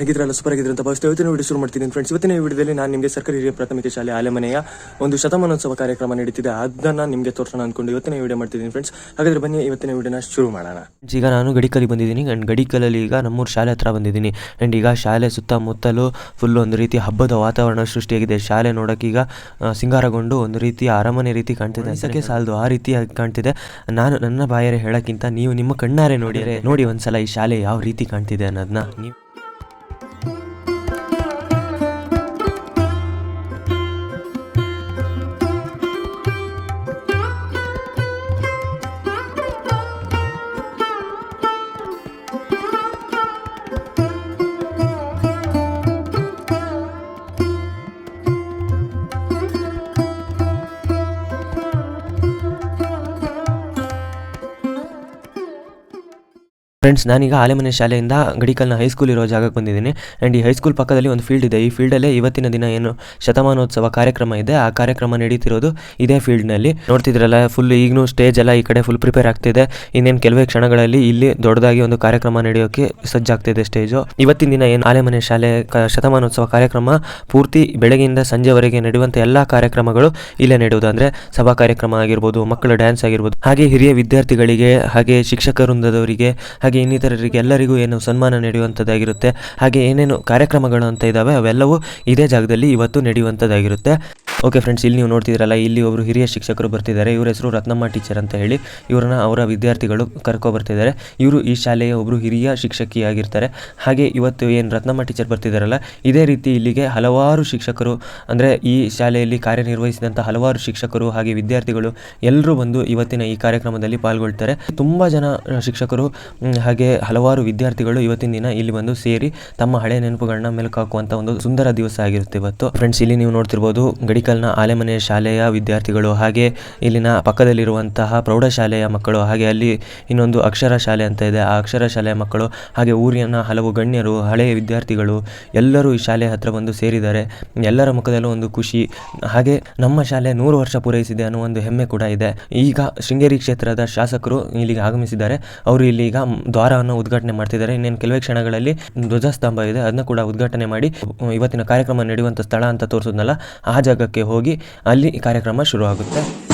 ಹೇಗಿದ್ರಲ್ಲ super ಆಗಿದ್ರೆ ಅಂತ ಭಾವಿಸ್ತಾ ಇವತ್ತಿನ ವಿಡಿಯೋ ಶುರು ಮಾಡ್ತೀನಿ. ಫ್ರೆಂಡ್ಸ್ ಇವತ್ತಿನ ವಿಡಿಯೋದಲ್ಲಿ ನಾನು ನಿಮಗೆ ಸರ್ಕಾರಿ ಹಿರಿಯ ಪ್ರಾಥಮಿಕ ಶಾಲೆ ಆಲೆಮನೆಯ ಒಂದು ಶತಮಾನೋತ್ಸವ ಕಾರ್ಯಕ್ರಮ ನಡೀತಿದೆ. ಅದನ್ನ ನಿಮಗೆ ತೋರಿಸೋಣ ಅನ್ಕೊಂಡು ಇವತ್ತಿನ ವಿಡಿಯೋ ಮಾಡ್ತಿದ್ದೀನಿ. ಫ್ರೆಂಡ್ಸ್ ಹಾಗಾದ್ರೆ ಬನ್ನಿ ಇವತ್ತಿನ ವಿಡಿಯೋನ ಶುರು ಮಾಡೋಣ. ಈಗ ನಾನು ಗಡಿಕಲ್ಲಿ ಬಂದಿದ್ದೀನಿ. ಆ್ಯಂಡ್ ಗಡಿಕಲಲ್ಲಿ ಈಗ ನಮ್ಮೂರು ಶಾಲೆ ಹತ್ರ ಬಂದಿದ್ದೀನಿ. ಆ್ಯಂಡ್ ಈಗ ಶಾಲೆ ಸುತ್ತಮುತ್ತಲೂ ಫುಲ್ ಒಂದು ರೀತಿ ಹಬ್ಬದ ವಾತಾವರಣ ಸೃಷ್ಟಿಯಾಗಿದೆ. ಶಾಲೆ ನೋಡೋಕೆ ಈಗ ಸಿಂಗಾರಗೊಂಡು ಒಂದು ರೀತಿಯ ಅರಮನೆ ರೀತಿ ಕಾಣ್ತಿದೆ ಅದಕ್ಕೆ ಸಾಲದು ಆ ರೀತಿ ಕಾಣ್ತಿದೆ. ನಾನು ನನ್ನ ಬಾಯರೆ ಹೇಳೋಕ್ಕಿಂತ ನೀವು ನಿಮ್ಮ ಕಣ್ಣಾರೆ ನೋಡಿದರೆ ನೋಡಿ ಒಂದ್ಸಲ ಈ ಶಾಲೆ ಯಾವ ರೀತಿ ಕಾಣ್ತಿದೆ ಅನ್ನೋದನ್ನ ನೀವು ಫ್ರೆಂಡ್ಸ್ ನಾನೀಗ ಆಲೆಮನೆ ಶಾಲೆಯಿಂದ ಗಡಿಕಲ್ನ ಹೈಸ್ಕೂಲ್ ಇರೋ ಜಾಗಕ್ಕೆ ಬಂದಿದ್ದೀನಿ. ಆ್ಯಂಡ್ ಈ ಹೈಸ್ಕೂಲ್ ಪಕ್ಕದಲ್ಲಿ ಒಂದು ಫೀಲ್ಡ್ ಇದೆ. ಈ ಫೀಲ್ಡಲ್ಲೇ ಇವತ್ತಿನ ದಿನ ಏನು ಶತಮಾನೋತ್ಸವ ಕಾರ್ಯಕ್ರಮ ಇದೆ. ಆ ಕಾರ್ಯಕ್ರಮ ನಡೀತಿರೋದು ಇದೇ ಫೀಲ್ಡ್ನಲ್ಲಿ ನೋಡ್ತಿದ್ರಲ್ಲ ಫುಲ್ ಈಗಲೂ ಸ್ಟೇಜ್ ಎಲ್ಲ ಈ ಕಡೆ ಫುಲ್ ಪ್ರಿಪೇರ್ ಆಗ್ತಿದೆ. ಇನ್ನೇನು ಕೆಲವೇ ಕ್ಷಣಗಳಲ್ಲಿ ಇಲ್ಲಿ ದೊಡ್ಡದಾಗಿ ಒಂದು ಕಾರ್ಯಕ್ರಮ ನಡೆಯೋಕೆ ಸಜ್ಜಾಗ್ತಿದೆ ಸ್ಟೇಜು ಇವತ್ತಿನ ದಿನ ಏನು ಆಲೆಮನೆ ಶಾಲೆ ಶತಮಾನೋತ್ಸವ ಕಾರ್ಯಕ್ರಮ ಪೂರ್ತಿ ಬೆಳಗ್ಗೆಯಿಂದ ಸಂಜೆವರೆಗೆ ನಡೆಯುವಂಥ ಎಲ್ಲ ಕಾರ್ಯಕ್ರಮಗಳು ಇಲ್ಲೇ ನಡೆಯುವುದು. ಅಂದರೆ ಸಭಾ ಕಾರ್ಯಕ್ರಮ ಆಗಿರ್ಬೋದು, ಮಕ್ಕಳ ಡ್ಯಾನ್ಸ್ ಆಗಿರ್ಬೋದು. ಹಾಗೆ ಹಿರಿಯ ವಿದ್ಯಾರ್ಥಿಗಳಿಗೆ, ಹಾಗೆ ಶಿಕ್ಷಕ ವೃಂದದವರಿಗೆ ಹಾಗೆ ಇನ್ನಿತರರಿಗೆ ಎಲ್ಲರಿಗೂ ಏನು ಸನ್ಮಾನ ನಡೆಯುವಂಥದ್ದಾಗಿರುತ್ತೆ ಹಾಗೆ ಏನೇನು ಕಾರ್ಯಕ್ರಮಗಳು ಅಂತ ಇದ್ದಾವೆ ಅವೆಲ್ಲವೂ ಇದೇ ಜಾಗದಲ್ಲಿ ಇವತ್ತು ನಡೆಯುವಂಥದ್ದಾಗಿರುತ್ತೆ ಓಕೆ ಫ್ರೆಂಡ್ಸ್, ಇಲ್ಲಿ ನೀವು ನೋಡ್ತಿದ್ರಲ್ಲ ಇಲ್ಲಿ ಒಬ್ಬರು ಹಿರಿಯ ಶಿಕ್ಷಕರು ಬರ್ತಿದ್ದಾರೆ. ಇವರ ಹೆಸರು ರತ್ನಮ್ಮ ಟೀಚರ್ ಅಂತ ಹೇಳಿ ಇವರನ್ನ ಅವರ ವಿದ್ಯಾರ್ಥಿಗಳು ಕರ್ಕೊ ಬರ್ತಿದ್ದಾರೆ. ಇವರು ಈ ಶಾಲೆಯ ಒಬ್ಬರು ಹಿರಿಯ ಶಿಕ್ಷಕಿಯಾಗಿರ್ತಾರೆ. ಹಾಗೆ ಇವತ್ತು ಏನು ರತ್ನಮ್ಮ ಟೀಚರ್ ಬರ್ತಿದ್ದಾರಲ್ಲ, ಇದೇ ರೀತಿ ಇಲ್ಲಿಗೆ ಹಲವಾರು ಶಿಕ್ಷಕರು, ಅಂದರೆ ಈ ಶಾಲೆಯಲ್ಲಿ ಕಾರ್ಯನಿರ್ವಹಿಸಿದಂಥ ಹಲವಾರು ಶಿಕ್ಷಕರು ಹಾಗೆ ವಿದ್ಯಾರ್ಥಿಗಳು ಎಲ್ಲರೂ ಬಂದು ಇವತ್ತಿನ ಈ ಕಾರ್ಯಕ್ರಮದಲ್ಲಿ ಪಾಲ್ಗೊಳ್ತಾರೆ. ತುಂಬ ಜನ ಶಿಕ್ಷಕರು ಹಾಗೆ ಹಲವಾರು ವಿದ್ಯಾರ್ಥಿಗಳು ಇವತ್ತಿನ ದಿನ ಇಲ್ಲಿ ಬಂದು ಸೇರಿ ತಮ್ಮ ಹಳೆ ನೆನಪುಗಳನ್ನ ಮೆಲುಕು ಹಾಕುವಂಥ ಒಂದು ಸುಂದರ ದಿವಸ ಆಗಿರುತ್ತೆ ಇವತ್ತು. ಫ್ರೆಂಡ್ಸ್, ಇಲ್ಲಿ ನೀವು ನೋಡ್ತಿರ್ಬೋದು ಗಡಿಕಲ್ನ ಆಲೆಮನೆ ಶಾಲೆಯ ವಿದ್ಯಾರ್ಥಿಗಳು ಹಾಗೆ ಇಲ್ಲಿನ ಪಕ್ಕದಲ್ಲಿರುವಂತಹ ಪ್ರೌಢಶಾಲೆಯ ಮಕ್ಕಳು ಹಾಗೆ ಅಲ್ಲಿ ಇನ್ನೊಂದು ಅಕ್ಷರ ಶಾಲೆ ಅಂತ ಇದೆ. ಆ ಅಕ್ಷರ ಶಾಲೆಯ ಮಕ್ಕಳು ಹಾಗೆ ಊರಿನ ಹಲವು ಗಣ್ಯರು, ಹಳೆಯ ವಿದ್ಯಾರ್ಥಿಗಳು ಎಲ್ಲರೂ ಈ ಶಾಲೆಯ ಹತ್ರ ಬಂದು ಸೇರಿದ್ದಾರೆ. ಎಲ್ಲರ ಮುಖದಲ್ಲೂ ಒಂದು ಖುಷಿ. ಹಾಗೆ ನಮ್ಮ ಶಾಲೆ ನೂರು ವರ್ಷ ಪೂರೈಸಿದೆ ಅನ್ನೋ ಒಂದು ಹೆಮ್ಮೆ ಕೂಡ ಇದೆ. ಈಗ ಶೃಂಗೇರಿ ಕ್ಷೇತ್ರದ ಶಾಸಕರು ಇಲ್ಲಿಗೆ ಆಗಮಿಸಿದ್ದಾರೆ. ಅವರು ಇಲ್ಲಿ ಈಗ ದ್ವಾರವನ್ನು ಉದ್ಘಾಟನೆ ಮಾಡ್ತಿದ್ದಾರೆ. ಇನ್ನೇನು ಕೆಲವೇ ಕ್ಷಣಗಳಲ್ಲಿ ಧ್ವಜಸ್ತಂಭ ಇದೆ. ಅದನ್ನ ಕೂಡ ಉದ್ಘಾಟನೆ ಮಾಡಿ ಇವತ್ತಿನ ಕಾರ್ಯಕ್ರಮ ನಡೆಯುವಂಥ ಸ್ಥಳ ಅಂತ ತೋರಿಸಿದ್ನಲ್ಲ, ಆ ಜಾಗಕ್ಕೆ ಹೋಗಿ ಅಲ್ಲಿ ಕಾರ್ಯಕ್ರಮ ಶುರು